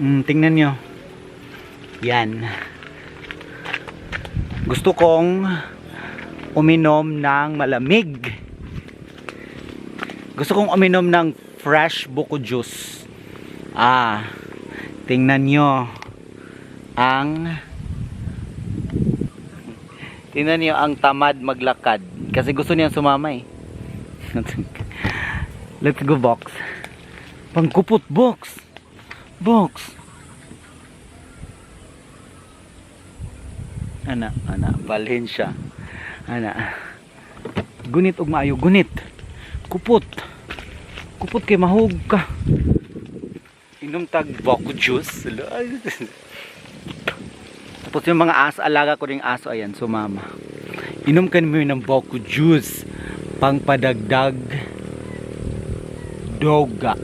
Mm, tingnan nyo. Yan. Gusto kong uminom ng malamig. Gusto kong uminom ng fresh buko juice. Ah, tingnan nyo ang tingnan nyo ang tamad maglakad. Kasi gusto niyang sumama eh. Let's go box. Pangkupot box. Box. Ana, ana, Valencia. Ana. Gunit og maayo, gunit. Kupot. Kupot kay mahug ka. Inom tag boko juice. Tapos yung mga aso, alaga ko ring aso, ayan, sumama. Inom ka naman ng boko juice. Pangpadagdag doga.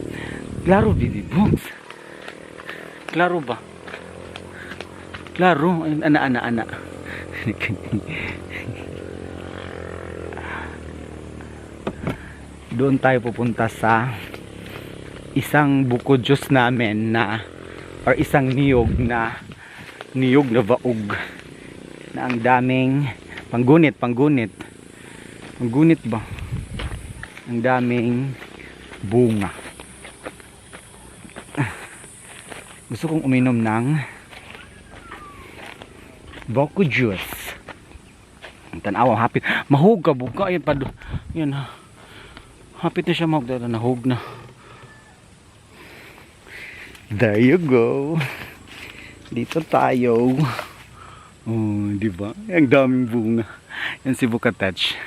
Klaro, bibi. Klaro ba? Klaro, ana, ana, ana. Doon tayo pupunta sa isang buko juice namin na or isang niyog na niyog na vaog na ang daming panggunit, panggunit. Panggunit ba? Ang daming bunga. Gusto kong uminom ng Boko juice. Ang tanaw, hapit. Mahug ka, buka. Yan, pad, yan ha. Hapit na siya mahug. Dahil nahug na. There you go. Dito tayo. Oh, di ba? Ang daming bunga. Yan si Bukatach.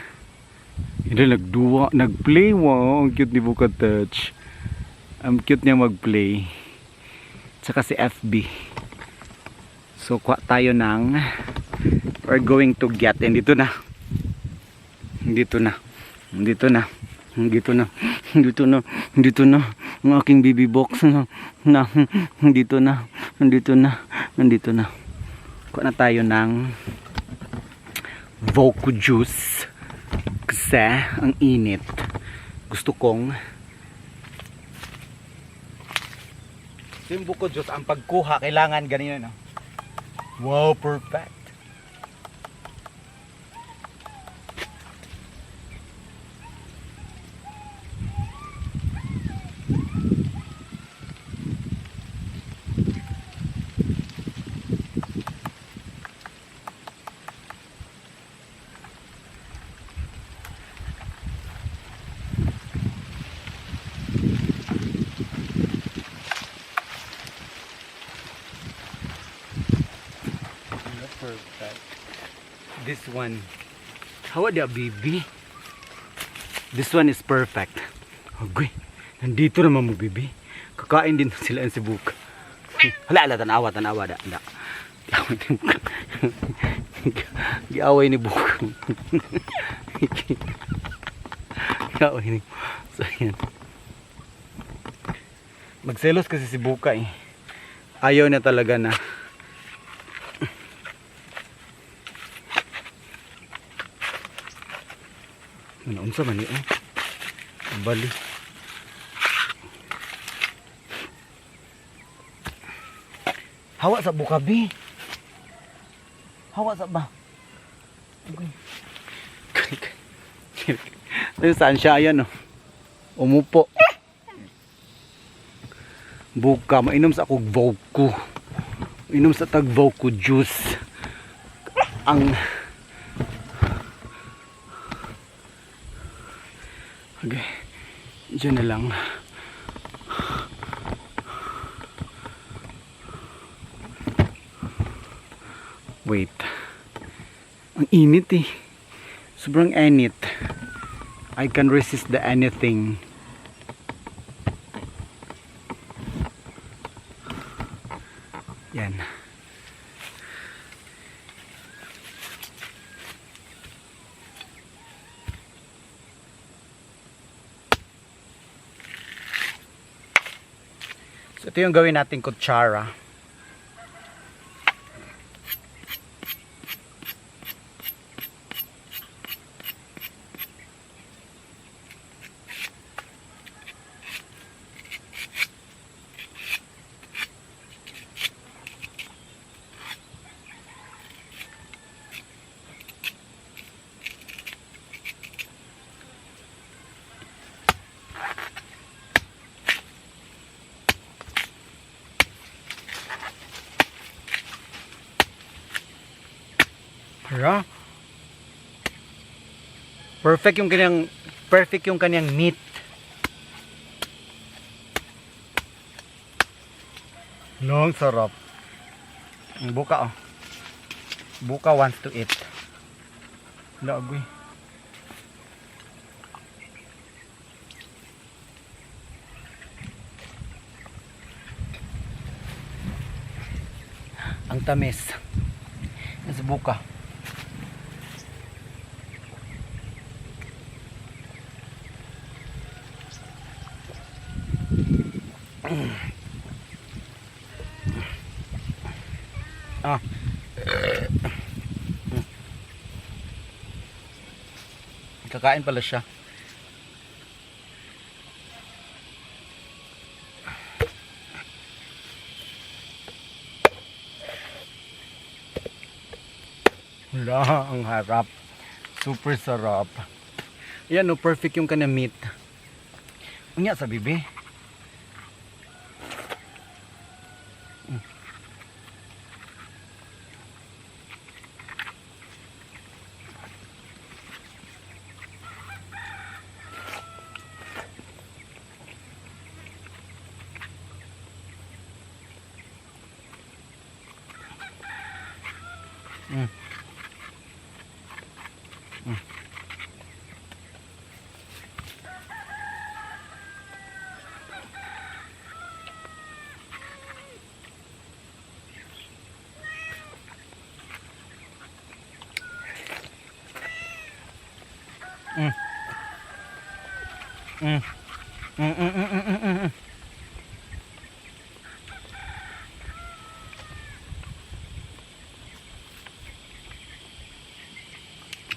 Hindi nagduwa, nagplay wow. Ang cute ni Bukatach. Ang cute niya magplay. Tsaka si FB. So, kuha tayo ng we're going to get and dito na. Dito na. Dito na. Dito na. Dito na. Dito na. Ang aking baby box na. na. Dito na. Dito na. Nandito na. Kuha na tayo ng Voco juice. Kasi ang init. Gusto kong yung buko juice, ang pagkuha, kailangan ganyan, no? Wow, perfect. Perfect. How ada bibi? This one is perfect. Agoy. Nandito naman mo bibi. Kakain din sila ang sibuk. Hala, hala, tanawa, tanawa, da, da. Giaway ni Buk. Giaway ni Buk. Giaway ni So, yan. Magselos kasi si Buka eh. Ayaw na talaga na Ano unsa man ni eh? Bali. Hawa sa bukabi. Hawa sa ba? Okay. Saan siya ayan oh. Umupo. Buka, mainom sa akong Voco. Inom sa tag Voco juice. Ang Okay. Diyan na lang. Wait. Ang init eh. Sobrang init. I can resist the anything. Yan. So ito yung gawin nating kutsara. Yeah. Perfect yung kanyang perfect yung kanyang meat. No, ang sarap. Ang buka oh. Buka wants to eat. Lagoy. Ang tamis. Sa buka. Ah. Kakain pala siya. Wala, ang harap. Super sarap. Yan no, perfect yung kanya meat. Unya sa bibi. Mm. Mm. Mm. Mm. Mm, mm, mm, mm, mm, mm.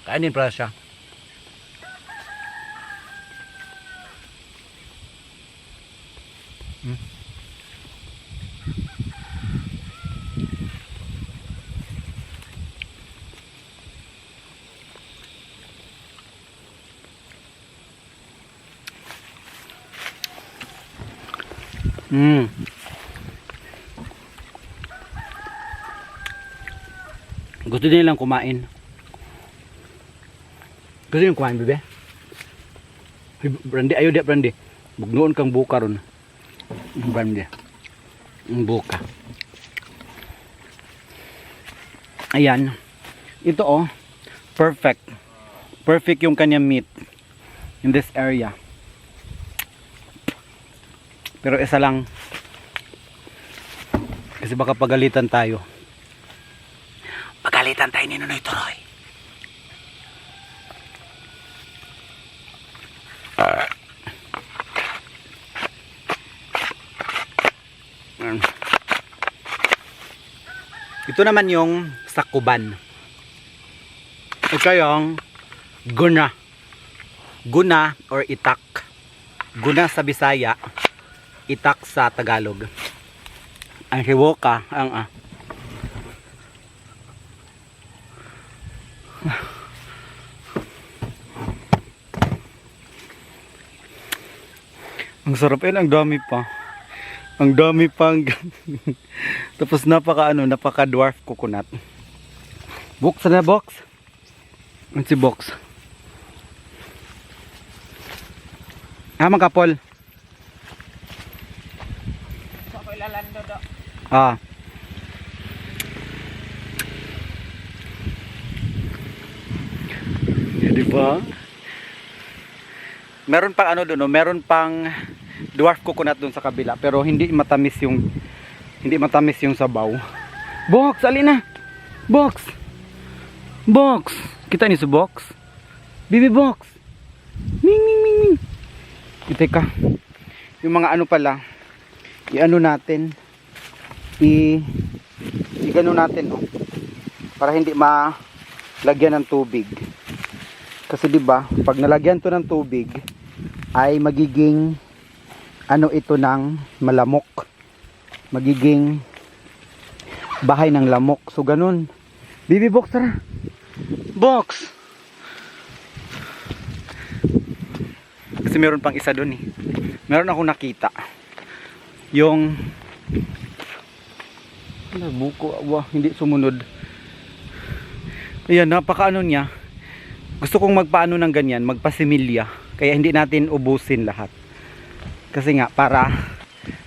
Kainin pala siya. Hmm. Mm. Gusto nilang kumain. Gusto niyo kumain, bebe? Ay, Brandy, ayaw di, Brandy. Bugnoon kang buka ron. Brandy. Buka. Ayan. Ito oh, perfect. Perfect yung kanyang meat in this area. Pero isa lang, kasi baka pagalitan tayo. Pagalitan tayo ni Nonoy Toroy. Mm. Ito naman yung sakuban. Ito yung guna. Guna or itak. Guna sa Bisaya, itak sa Tagalog. Ang hiwoka, ang ah. Sarap yan, ang dami pa. Ang dami pang Tapos napaka ano, napaka dwarf coconut. Box na box. Ano si box? Ah, magkapol. Ako ilalando do. Ah. Yeah, di ba? Meron pang ano doon, no? meron pang dwarf coconut doon sa kabila, pero hindi matamis yung hindi matamis yung sabaw. Box, alina. Box. Box. Kita ni sa box. Bibi box. Ming ming ming ming. Teka. Yung mga ano pala, i-ano natin, i i-gano natin oh, para hindi malagyan ng tubig kasi 'di ba pag nalagyan to ng tubig ay magiging ano ito ng malamok magiging bahay ng lamok so ganun bibi box tara box kasi meron pang isa doon eh meron akong nakita yung buko, wah, hindi sumunod. Ayan, napakaano niya. Gusto kong magpaano ng ganyan, magpasimilya. Kaya hindi natin ubusin lahat. Kasi nga, para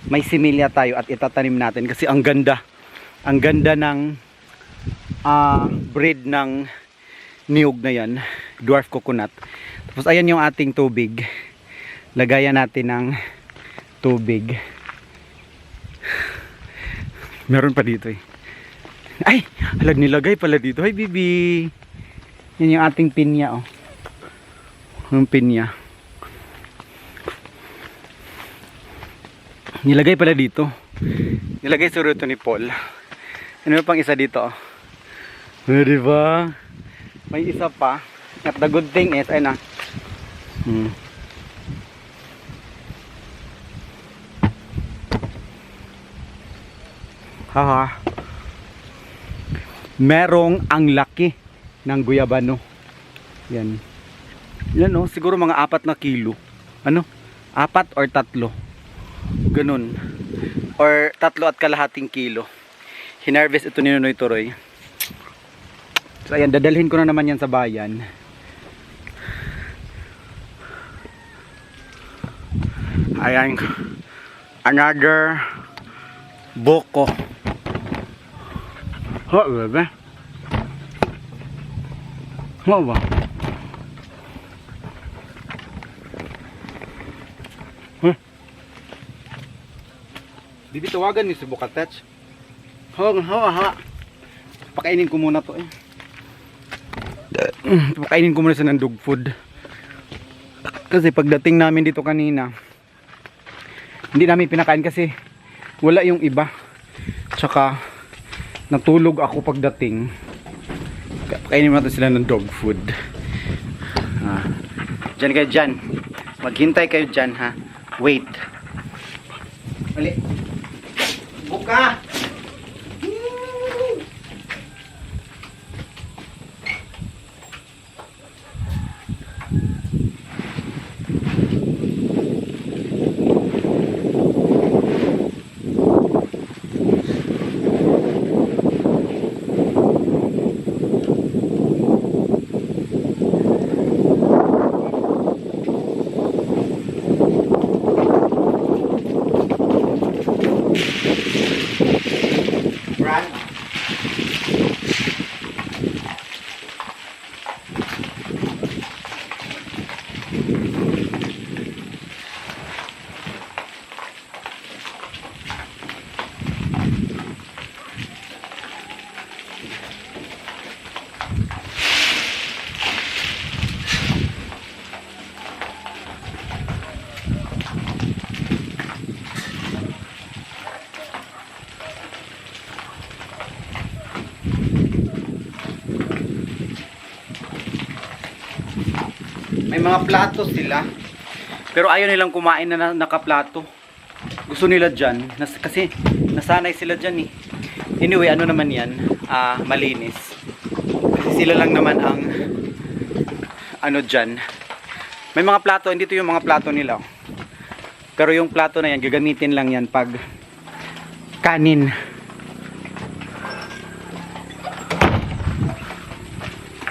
may similya tayo at itatanim natin. Kasi ang ganda. Ang ganda ng ah, breed ng niyog na yan. Dwarf coconut. Tapos ayan yung ating tubig. Lagayan natin ng tubig. Meron pa dito eh. Ay! Alag nilagay pala dito. Ay, bibi! Yan yung ating pinya, oh. Yung pinya. Nilagay pala dito. Nilagay sa ruto ni Paul. Ano pang isa dito, oh. Oh, di ba? May isa pa. At the good thing is, ay na. Hmm. Haha. Merong ang laki ng guyabano. Yan. Yan oh, siguro mga apat na kilo. Ano? Apat or tatlo. Ganun. Or tatlo at kalahating kilo. Hinarvest ito ni Nonoy Toroy. So ayan, dadalhin ko na naman yan sa bayan. Ayan. Another boko. Ho, bebe. Ho ba? Bibi tawagan ni si Bukatech. Ho, ho, ha. Pakainin ko muna to eh. Pakainin ko muna sa ng dog food. Kasi pagdating namin dito kanina, hindi namin pinakain kasi wala yung iba. Tsaka natulog ako pagdating. Pakainin natin sila ng dog food. Ah. Diyan kayo dyan. Maghintay kayo dyan ha. Wait. Mali. Buka! Mga plato sila. Pero ayaw nilang kumain na na- nakaplato. Gusto nila dyan. Nas, kasi nasanay sila dyan eh. Anyway, ano naman yan? Ah, malinis. Kasi sila lang naman ang ano dyan. May mga plato, hindi to yung mga plato nila. oh. Pero yung plato na yan, gagamitin lang yan pag kanin.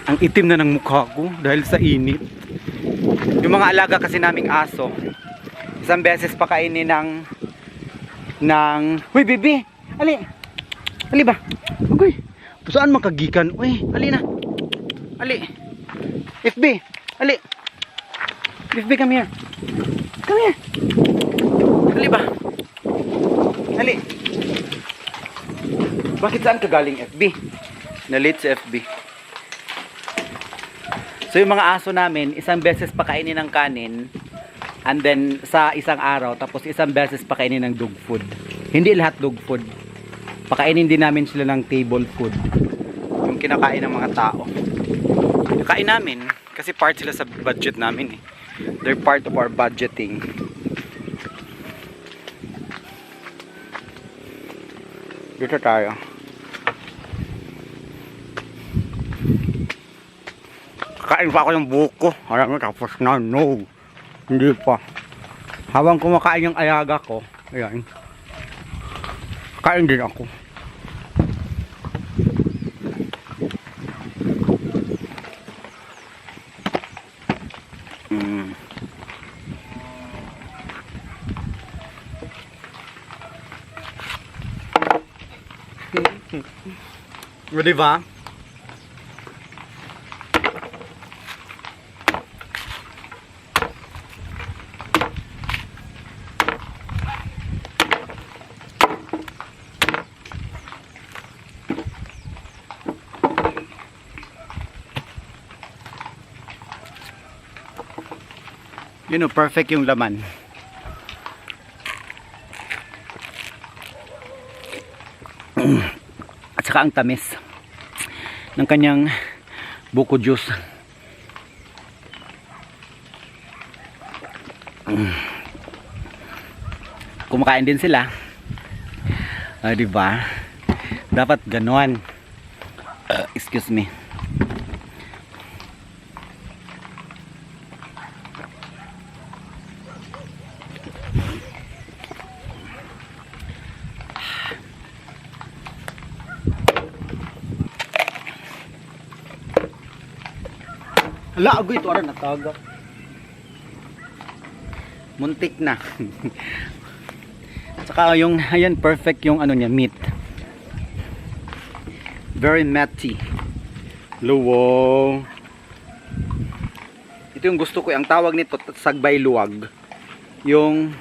Ang itim na ng mukha ko dahil sa init. Yung mga alaga kasi naming aso, isang beses pa kainin ng ng Huy, bibi! Ali! Ali ba? Ugoy! Saan makagikan? Uy, ali na! Ali! FB! Ali! FB, come here! Come here! Ali ba? Ali! Bakit saan ka galing FB? Nalit sa FB. So yung mga aso namin, isang beses pakainin ng kanin and then sa isang araw tapos isang beses pakainin ng dog food. Hindi lahat dog food. Pakainin din namin sila ng table food. Yung kinakain ng mga tao. Kain namin kasi part sila sa budget namin eh. They're part of our budgeting. Dito tayo. Kakain pa ako ng buhok ko. Alam mo, tapos na. No. Hindi pa. Habang kumakain yung ayaga ko, ayan. Kain din ako. Mm. Ready, Va? Yun know, perfect yung laman. At saka ang tamis ng kanyang buko juice. Kumakain din sila. Ah, di ba? Dapat ganon. Uh, excuse me. Hala, agoy ito aran natagak. Muntik na. Saka yung ayan perfect yung ano niya meat. Very matty. Luwo. Ito yung gusto ko, ang tawag nito sagbay luwag. Yung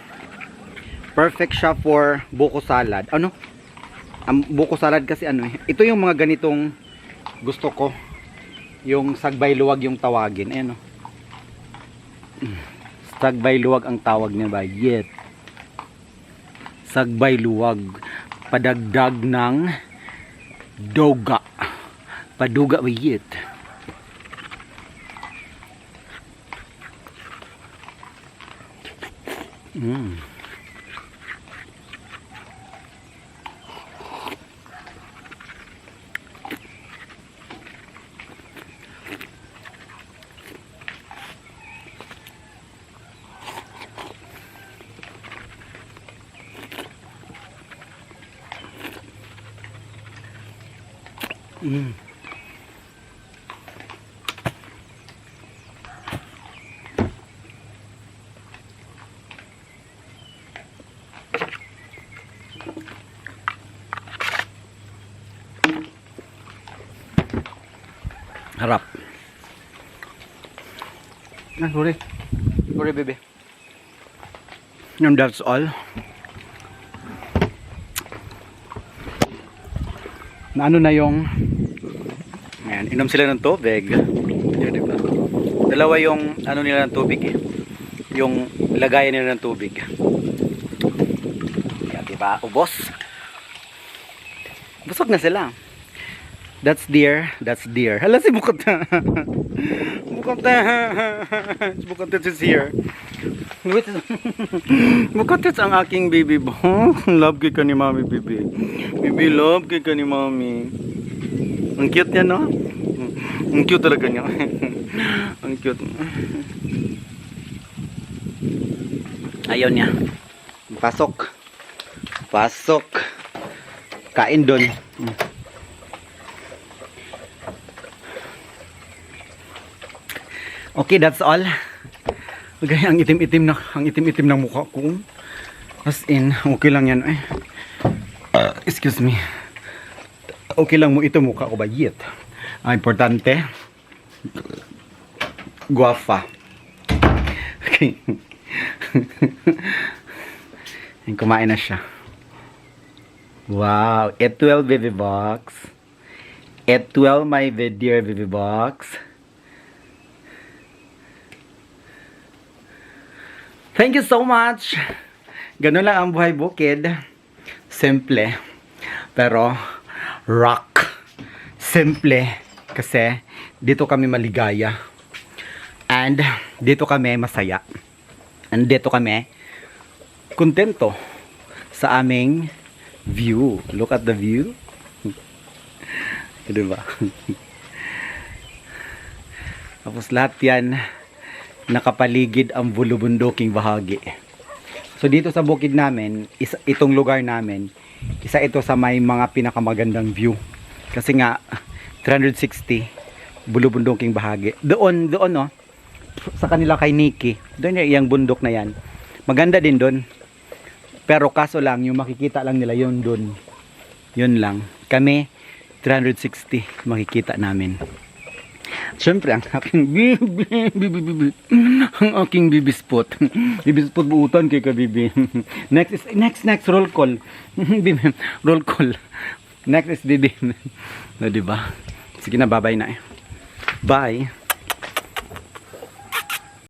perfect siya for buko salad. Ano? Ang buko salad kasi ano eh. Ito yung mga ganitong gusto ko yung sagbay luwag yung tawagin eh no? Sagbay luwag ang tawag niya ba? Yet sagbay luwag padagdag ng doga paduga ba yet mm. Mm. Harap. Ah, sorry. Sorry, baby. And that's all. na ano na yung ayan, inom sila ng tubig. Yun, diba? dalawa yung ano nila ng tubig eh. Yung lagayan nila ng tubig. Ayan, diba ubos. Busog na sila. That's deer that's deer hala si Bukata Bukata Bukata is here Bukatits ang aking baby bo. love kay ka ni mami, baby. Baby, love kay ka ni mami. Ang cute niya, no? Ang cute talaga niya. ang cute. Ayaw niya. Pasok. Pasok. Kain doon. Okay, that's all. Gaya ang itim-itim na ang itim-itim ng mukha ko. As in, okay lang yan eh. Uh, excuse me. Okay lang mo ito mukha ko ba? Yet. Ang importante, guwafa. Okay. Kumain na siya. Wow, eat well baby box. Eat well my dear baby box. Thank you so much. Ganun lang ang buhay bukid. Simple. Pero, rock. Simple. Kasi, dito kami maligaya. And, dito kami masaya. And dito kami kontento sa aming view. Look at the view. diba? Tapos lahat yan, nakapaligid ang bulubunduking bahagi. So dito sa bukid namin, isa, itong lugar namin, isa ito sa may mga pinakamagandang view. Kasi nga 360 bulubunduking bahagi. Doon, doon no, sa kanila kay Nikki, doon yung bundok na yan. Maganda din doon. Pero kaso lang, yung makikita lang nila yun doon. Yun lang. Kami, 360 makikita namin. Siyempre, ang aking bibi, bibi, bibi, ang aking bibi spot. bibi spot buutan kay ka bibi. next is, next, next, roll call. bibi, roll call. Next is bibi. no, diba? Sige na, bye-bye na eh. Bye.